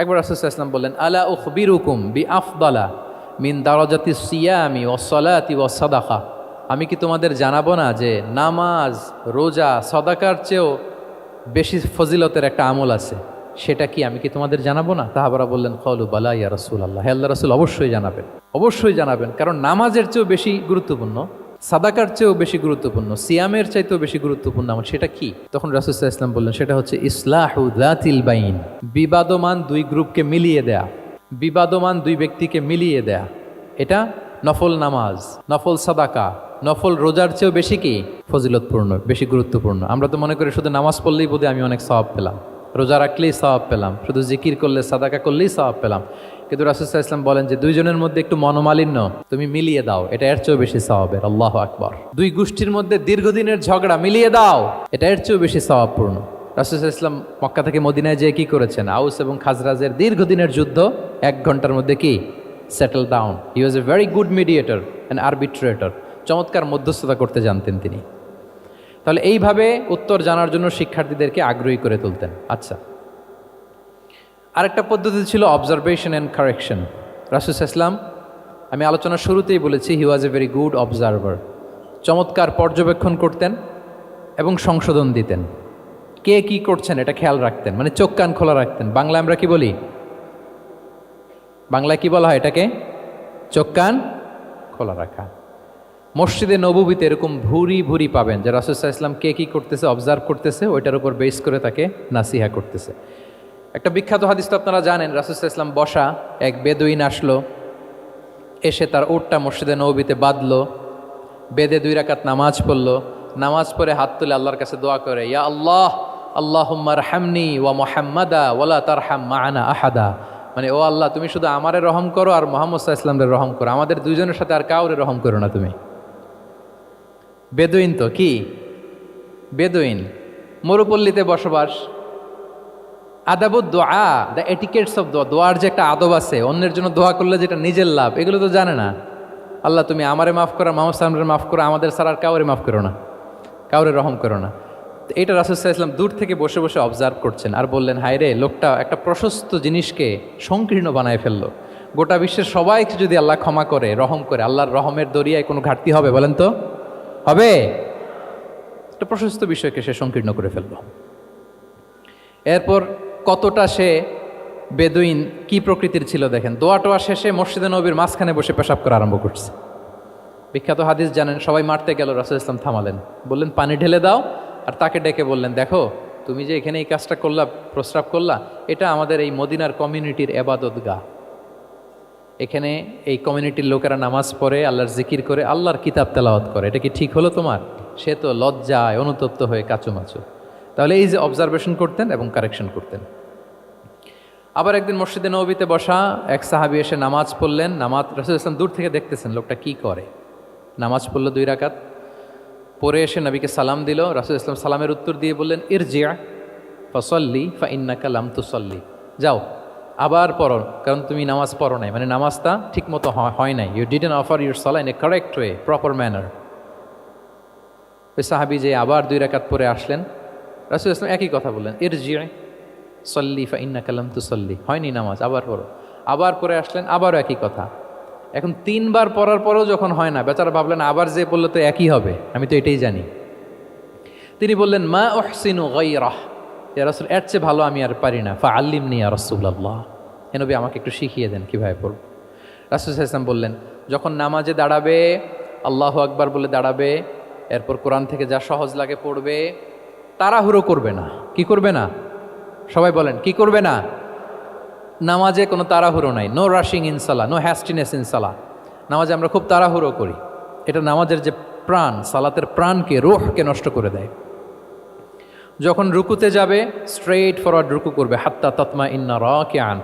একবার ইসলাম বললেন, আলা উখবিরুকুম বি আফদালা মিন দারাজাতি সিয়ামি ও সলাতি ও সদাকা? আমি কি তোমাদের জানাব না যে নামাজ, রোজা, সদাকার চেয়েও বেশি ফজিলতের একটা আমল আছে? সেটা কি আমি কি তোমাদের জানাব না? তাহাবারা বললেন, কলু বালা ইয়া রসুল আল্লাহ হে আল্লাহ রসুল, অবশ্যই জানাবেন। অবশ্যই জানাবেন, কারণ নামাজের চেয়েও বেশি গুরুত্বপূর্ণ। সাদাকার চেয়েও বেশি গুরুত্বপূর্ণ, সিয়ামের চাইতেও বেশি গুরুত্বপূর্ণ আমার সেটা কি? তখন রাসুসাহ ইসলাম বললেন, সেটা হচ্ছে ইসলাহু দাতিল বাইন, বিবাদমান দুই গ্রুপকে মিলিয়ে দেয়া, বিবাদমান দুই ব্যক্তিকে মিলিয়ে দেয়া। এটা নফল নামাজ, নফল সাদাকা, নফল রোজার চেয়েও বেশি কি? ফজিলতপূর্ণ, বেশি গুরুত্বপূর্ণ। আমরা তো মনে করি শুধু নামাজ পড়লেই বোধহয় আমি অনেক স্বভাব পেলাম, রোজা রাখলেই স্বভাব পেলাম, শুধু জিকির করলে, সাদাকা করলেই স্বভাব পেলাম। কিন্তু রাসুসাহ ইসলাম বলেন যে দুইজনের মধ্যে একটু মনোমালিন্য, তুমি মিলিয়ে দাও, এটা এর চেয়েও বেশি স্বভাবের আল্লাহ আকবর। দুই গোষ্ঠীর মধ্যে দীর্ঘদিনের ঝগড়া, মিলিয়ে দাও, এটা এর চেয়েও বেশি স্বভাবপূর্ণ রাসুসাহ ইসলাম মক্কা থেকে মদিনায় যেয়ে কি করেছেন? আউস এবং খাজরাজের দীর্ঘদিনের যুদ্ধ, এক ঘণ্টার মধ্যে কি? Settle down he was a very good mediator and arbitrator চমৎকার মধ্যস্থতা করতে জানতেন তিনি। তাহলে এইভাবে উত্তর জানার জন্য শিক্ষার্থীদেরকে আগ্রহী করে তুলতেন। আচ্ছা। আরেকটা পদ্ধতি ছিল অবজারভেশন অ্যান্ড কারেকশন রাসুস ইসলাম আমি আলোচনার শুরুতেই বলেছি he was a very good observer চমৎকার পর্যবেক্ষণ করতেন এবং সংশোধন দিতেন। কে কি করছেন এটা খেয়াল রাখতেন মানে চোখ কান খোলা রাখতেন। বাংলা আমরা কি বলি? বাংলায় কি বলা হয় এটাকে? চোখ কান খোলা রাখা। মসজিদে নবীতে এরকম ভুরি ভুরি পাবেন যে রাসুসাহ ইসলাম কে কী করতেছে অবজার্ভ করতেছে, ওইটার উপর বেস করে তাকে নাসিহা করতেছে। একটা বিখ্যাত হাদিস তো আপনারা জানেন রাসুসাহ ইসলাম বসা, এক বেদুইন আসলো, এসে তার উটটা মসজিদে নৌবিতে বাঁধলো, বেদে দুই রাকাত নামাজ পড়ল, নামাজ পড়ে হাত তুলে আল্লাহর কাছে দোয়া করে, ইয়া আল্লাহ আল্লাহ হামনি ওয়া মোহাম্মদা ওয়ালা তার হাম মানা আহাদা। মানে ও আল্লাহ, তুমি শুধু আমারে রহম করো আর মোহাম্মদ ইসলামের রহম করো, আমাদের দুইজনের সাথে আর কাউরে রহম করো না তুমি। বেদুইন তো কি? বেদুইন, মরুপল্লীতে বসবাস আদাবুদ দোয়া দ্য এটিকেটস অফ দোয়া, দোয়ার যে একটা আদব আছে, অন্যের জন্য দোয়া করলে যেটা নিজের লাভ, এগুলো তো জানে না। আল্লাহ, তুমি আমারে মাফ করো, মোহাম্মদ সালামের মাফ করো, আমাদের সার আর কাউরে মাফ করো না। কাউরে রহম করো না। তো এটা রাসুসাহ ইসলাম দূর থেকে বসে বসে অবজার্ভ করছেন আর বললেন, হায় রে, লোকটা একটা প্রশস্ত জিনিসকে সংকীর্ণ বানায় ফেলল। গোটা বিশ্বের সবাইকে যদি আল্লাহ ক্ষমা করে, রহম করে, আল্লাহর রহমের দরিয়ায় কোনো ঘাটতি হবে বলেন তো? হবে? একটা প্রশস্ত বিষয়কে সে সংকীর্ণ করে ফেলল। এরপর কতটা সে বেদুইন, কি প্রকৃতির ছিল দেখেন। দোয়া টোয়া শেষে মসজিদে নবীর মাঝখানে বসে পেশাব করা আরম্ভ করছে। বিখ্যাত হাদিস জানেন, সবাই মারতে গেল, রাসুল ইসলাম থামালেন। বললেন, পানি ঢেলে দাও। আর তাকে ডেকে বললেন, দেখো, তুমি যে এখানে এই কাজটা করলা, প্রস্রাব করলা, এটা আমাদের এই মদিনার কমিউনিটির এবাদত গা। এখানে এই কমিউনিটির লোকেরা নামাজ পড়ে, আল্লাহর জিকির করে, আল্লাহর কিতাব তেলাওয়াত করে। এটা কি ঠিক হলো তোমার? সে তো লজ্জায় অনুতপ্ত হয়ে কাচুমাচু। তাহলে এই যে অবজারভেশন করতেন এবং কারেকশন করতেন। আবার একদিন মসজিদে নবীতে বসা এক সাহাবি এসে নামাজ পড়লেন, নামাজ রসুল ইসলাম দূর থেকে দেখতেছেন, লোকটা কি করে? নামাজ পড়ল দুই রাকাত পরে এসে নবীকে সালাম দিল, রাসুল ইসলাম সালামের উত্তর দিয়ে বললেন ইর জিয়া ফসল্লি ফা ইন্না কালাম তুসল্লি। যাও, আবার পড়ো, কারণ তুমি নামাজ পড়ো নাই মানে নামাজটা ঠিক মতো হয় নাই। ইউ ডিডেন অফার ইউর সলা in a correct way proper manner ওই সাহাবি যে আবার দুই রাকাত পরে আসলেন, রাসুল ইসলাম একই কথা বললেন এর জিয়ে সল্লি ফা ইন্না কালাম তু সল্লি হয়নি নামাজ, আবার পড়ো। আবার পরে আসলেন, আবারও একই কথা। এখন তিনবার পড়ার পরেও যখন হয় না, বেচারা ভাবলেন, আবার যে বলল তো একই হবে, আমি তো এটাই জানি। তিনি বললেন, মা ওহসিনু গাইরাহ ইয়া রসুল, এর চেয়ে ভালো আমি আর পারি না। ফা আল্লিম নি আর রসুল্লাহ হেনবি আমাকে একটু শিখিয়ে দেন, কীভাবে পড়ব? রাসুল ইসলাম বললেন, যখন নামাজে দাঁড়াবে, আল্লাহ আকবার বলে দাঁড়াবে, এরপর কোরআন থেকে যা সহজ লাগে পড়বে, তাড়াহুড়ো করবে না। কি করবে না? সবাই বলেন, কি করবে না? নামাজে কোনো তাড়াহুড়ো নাই নো রাশিং ইনসালা নো হ্যাস্টিনেস ইনসালা নামাজে আমরা খুব তাড়াহুড়ো করি। এটা নামাজের যে প্রাণ, সালাতের প্রাণকে, রোহকে নষ্ট করে দেয়। যখন রুকুতে যাবে স্ট্রেইট ফরওয়ার্ড রুকু করবে, হাত্তা তৎমা ইন্না র কে আন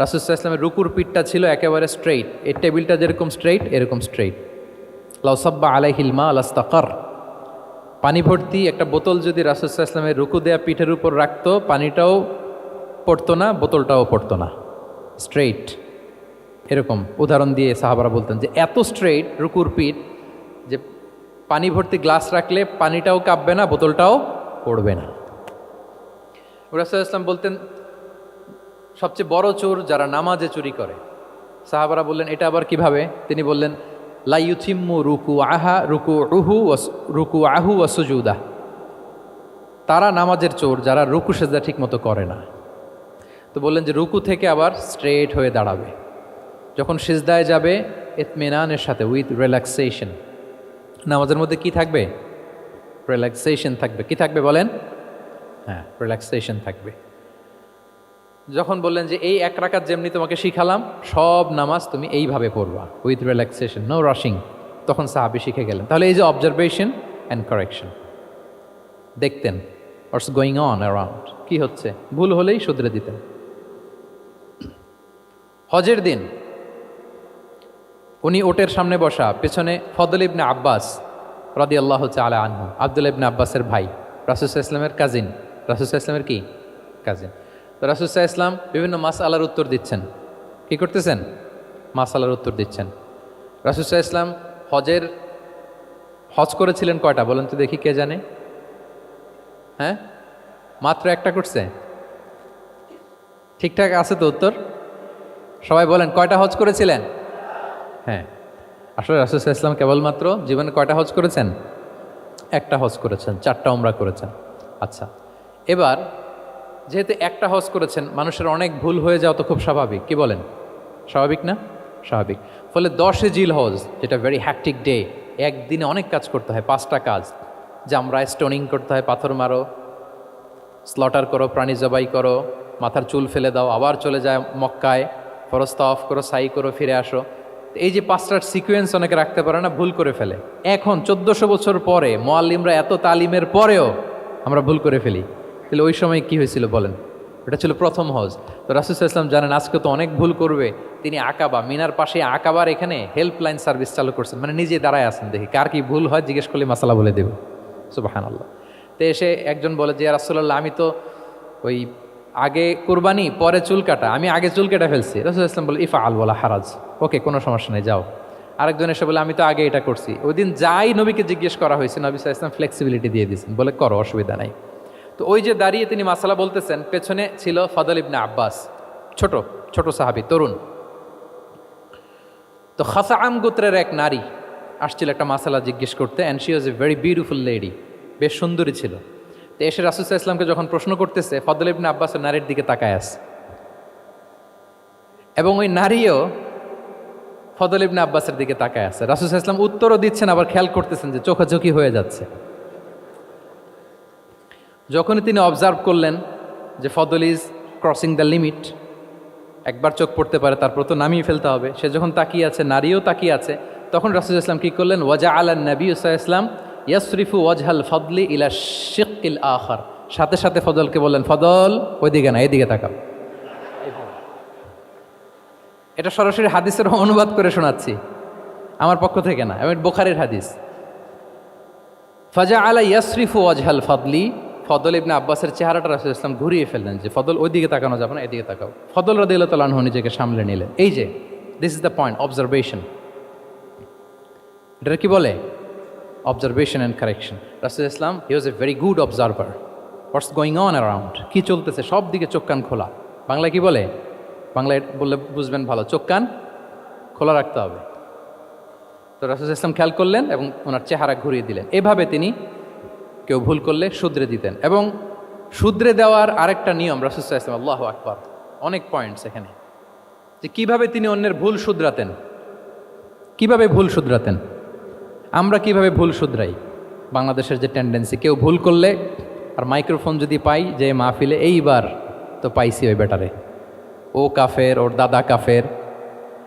রাসুসাহ ইসলামের রুকুর পিঠটা ছিল একেবারে স্ট্রেইট এই টেবিলটা যেরকম স্ট্রেইট এরকম স্ট্রেইট লাউসাব্বা আলাই হিলমা আলাস্তাকার পানি ভর্তি, একটা বোতল যদি রাসুসাহ ইসলামের রুকু দেয়া পিঠের উপর রাখতো, পানিটাও পড়তো না, বোতলটাও পড়তো না। স্ট্রেইট এরকম উদাহরণ দিয়ে সাহাবারা বলতেন যে, এত স্ট্রেইট রুকুর পিঠ যে পানি ভর্তি গ্লাস রাখলে পানিটাও কাঁপবে না, বোতলটাও পড়বে না। রাসুল ইসলাম বলতেন, সবচেয়ে বড় চোর যারা নামাজে চুরি করে। সাহাবারা বললেন, এটা আবার কীভাবে? তিনি বললেন লাইউথিম্মু রুকু আহা রুকু উহু রুকু আহু ওয়াসুজুদা তারা নামাজের চোর, যারা রুকু সেজদা ঠিক মতো করে না। তো বললেন যে রুকু থেকে আবার স্ট্রেট হয়ে দাঁড়াবে। যখন সিজদায় যাবে, ইতমেনানের সাথে উইথ রিল্যাক্সেশন নামাজের মধ্যে কি থাকবে? রিল্যাক্সেশন থাকবে। কি থাকবে বলেন? হ্যাঁ রিল্যাক্সেশন থাকবে। যখন বললেন যে এই এক রাকাত যেমনি তোমাকে শিখালাম, সব নামাজ তুমি এইভাবে পড়বা উইথ রিল্যাক্সেশন নো রাশিং তখন সাহাবি শিখে গেলেন। তাহলে এই যে অবজারভেশন অ্যান্ড কারেকশন দেখতেন হোয়াটস গোয়িং অন অ্যারাউন্ড কি হচ্ছে? ভুল হলেই শুধরে দিতেন। হজের দিন, উনি ওটের সামনে বসা, পেছনে ফদল ইবনে আব্বাস রদি আল্লাহ চালা আনহু আবদুল ইবনে আব্বাসের ভাই রাসুসা ইসলামের কাজিন রাসুসা ইসলামের কি? কাজিন তো রাসুসা ইসলাম বিভিন্ন মাস আলার উত্তর দিচ্ছেন। কি করতেছেন? মাস আলার উত্তর দিচ্ছেন। রাসুসা ইসলাম হজের হজ করেছিলেন কয়টা? বলেন তো দেখি কে জানে। হ্যাঁ? মাত্র একটা করছে। ঠিকঠাক আছে তো উত্তর? সবাই বলেন, কয়টা হজ করেছিলেন? হ্যাঁ। আসলে রাসুল ইসলাম কেবলমাত্র জীবনে কয়টা হজ করেছেন? একটা হজ করেছেন, চারটা উমরা করেছেন। আচ্ছা এবার যেহেতু একটা হজ করেছেন, মানুষের অনেক ভুল হয়ে যাওয়া তো খুব স্বাভাবিক। কি বলেন? স্বাভাবিক না? স্বাভাবিক। ফলে দশে জিল হজ, যেটা ভেরি হ্যাকটিক ডে একদিনে অনেক কাজ করতে হয়, পাঁচটা কাজ। জামরায় স্টোনিং করতে হয়, পাথর মারো স্লটার করো, প্রাণী জবাই করো, মাথার চুল ফেলে দাও, আবার চলে যায় মক্কায় ফরস্তা অফ করো, সাই করো, ফিরে আসো। এই যে পাঁচটার সিকোয়েন্স অনেকে রাখতে পারে না, ভুল করে ফেলে। এখন চোদ্দশো বছর পরে, মোয়াল্লিমরা এত তালিমের পরেও আমরা ভুল করে ফেলি। তাহলে ওই সময় কি হয়েছিল বলেন? এটা ছিল প্রথম হজ। তো রাসুল ইসলাম জানেন, আজকে তো অনেক ভুল করবে। তিনি আকাবা, মিনার পাশে আকাবার এখানে হেল্পলাইন সার্ভিস চালু করছেন। মানে নিজে দাঁড়ায় আছেন, দেখি কার কি ভুল হয়, জিজ্ঞেস করলে মাসালা বলে দেব। সুবাহান আল্লাহ তো এসে একজন বলে যে রাসুল্লাহ আমি তো ওই আগে কুরবানি, পরে চুল কাটা, আমি আগে চুল কেটে ফেলছি। রসুল ইসলাম বলে ইফা আল বলা হারাজ। ওকে, কোনো সমস্যা নেই, যাও। আরেকজন এসে বলে, আমি তো আগে এটা করছি। ওই দিন যাই নবীকে জিজ্ঞেস করা হয়েছে, নবী আলাইহি ইসলাম ফ্লেক্সিবিলিটি দিয়ে দিয়েছেন। বলে, করো, অসুবিধা নাই। তো ওই যে দাঁড়িয়ে তিনি মাসালা বলতেছেন, পেছনে ছিল ফদল ইবনে আব্বাস। ছোট ছোট সাহাবি, তরুণ। তো খাসাআম গোত্রের এক নারী আসছিল একটা মাসালা জিজ্ঞেস করতে and she was a very beautiful lady বেশ সুন্দরী ছিল। তো এসে রাসুসাহ ইসলামকে যখন প্রশ্ন করতেছে, ফদল ইবনে আব্বাসের নারীর দিকে তাকায় আছে। এবং ওই নারীও ফদল ইবনে আব্বাসের দিকে তাকায় আছে। রাসুসাহ ইসলাম উত্তরও দিচ্ছেন, আবার খেয়াল করতেছেন যে চোখাচোখি হয়ে যাচ্ছে। যখনই তিনি অবজার্ভ করলেন যে ফদল ইজ ক্রসিং দ্য লিমিট একবার চোখ পড়তে পারে, তারপর তো নামিয়ে ফেলতে হবে। সে যখন তাকিয়ে আছে, নারীও তাকিয়ে আছে, তখন রাসুল ইসলাম কী করলেন? ওয়াজা আলান নবী ইসলাম ইয়াসরিফু ওয়াজহাল ফদলি ইলা শিকিল আখার। সাথে সাথে ফদলকে বললেন, ফদল ওইদিকে না, এদিকে তাকাও। এটা সরাসরি হাদিসের অনুবাদ করে শোনাচ্ছি, আমার পক্ষ থেকে না এবং বোখারের হাদিস। ফাজা আলা ইয়াসরিফু ওয়াজহাল ফদলি ফদল ইবনে আব্বাসের চেহারাটা রাসুল ইসলাম ঘুরিয়ে ফেললেন যে, ফদল ওইদিকে তাকানো যাবে না, এদিকে তাকাও। ফদল রদিল্লা তালাহ নিজেকে সামলে নিলেন। এই যে this is the point observation এটা কি বলে? অবজারভেশন অ্যান্ড কারেকশন রাসুল ইসলাম he was a very good observer what's going on around কী চলতেছে? সব দিকে চোখ কান খোলা। বাংলায় কি বলে? বাংলায় বললে বুঝবেন ভালো, চোখ কান খোলা রাখতে হবে। তো রাসুল ইসলাম খেয়াল করলেন এবং ওনার চেহারা ঘুরিয়ে দিলেন। এভাবে তিনি কেউ ভুল করলে শুধরে দিতেন। এবং শুধরে দেওয়ার আরেকটা নিয়ম রাসুল ইসলাম আল্লাহ আকবর। অনেক পয়েন্টস এখানে। যে কীভাবে তিনি অন্যের ভুল শুধরাতেন? কীভাবে ভুল শুধরাতেন? আমরা কীভাবে ভুল শুধরাই? বাংলাদেশের যে টেন্ডেন্সি কেউ ভুল করলে, আর মাইক্রোফোন যদি পাই যে মাহফিলে, এইবার তো পাইছি ওই ব্যাটারে। ও কাফের, ওর দাদা কাফের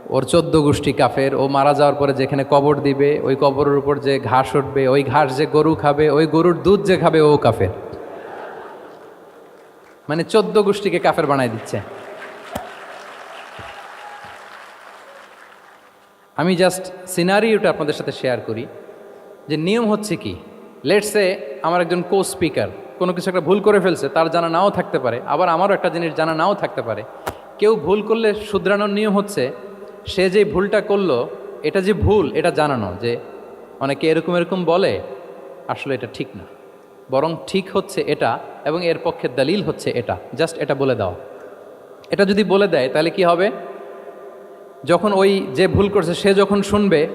ওর চোদ্দ গোষ্ঠী কাফের, ও মারা যাওয়ার পরে যেখানে কবর দিবে, ওই কবরের উপর যে ঘাস উঠবে, ওই ঘাস যে গরু খাবে, ওই গরুর দুধ যে খাবে, ও কাফের। মানে চোদ্দ গোষ্ঠীকে কাফের বানাই দিচ্ছে। আমি জাস্ট সিনারিওটা আপনাদের সাথে শেয়ার করি, যে নিয়ম হচ্ছে কি লেটসে আমার একজন কো স্পিকার কোনো কিছু একটা ভুল করে ফেলছে, তার জানা নাও থাকতে পারে, আবার আমারও একটা জিনিস জানা নাও থাকতে পারে। কেউ ভুল করলে শুধরানোর নিয়ম হচ্ছে সে যে ভুলটা করল, এটা যে ভুল, এটা জানানো যে অনেকে এরকম এরকম বলে, আসলে এটা ঠিক না। বরং ঠিক হচ্ছে এটা এবং এর পক্ষে দলিল হচ্ছে এটা। জাস্ট এটা বলে দাও। এটা যদি বলে দেয়, তাহলে কি হবে? যখন ওই যে ভুল করছে, সে যখন শুনবে,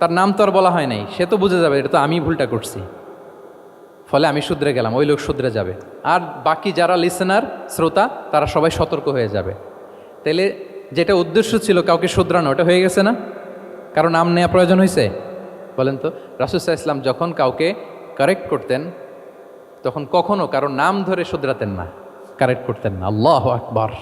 তার নাম তো আর বলা হয় নাই। সে তো বুঝে যাবে, এটা তো আমি ভুলটা করছি। ফলে আমি শুধরে গেলাম, ওই লোক শুধরে যাবে। আর বাকি যারা লিসেনার শ্রোতা, তারা সবাই সতর্ক হয়ে যাবে। তাইলে যেটা উদ্দেশ্য ছিল কাউকে শুধরানো, ওটা হয়ে গেছে না? কারও নাম নেওয়া প্রয়োজন হয়েছে বলেন তো রাসুসাহ ইসলাম যখন কাউকে কারেক্ট করতেন, তখন কখনো কারও নাম ধরে শুধরাতেন না কারেক্ট করতেন না। আল্লাহ আকবার।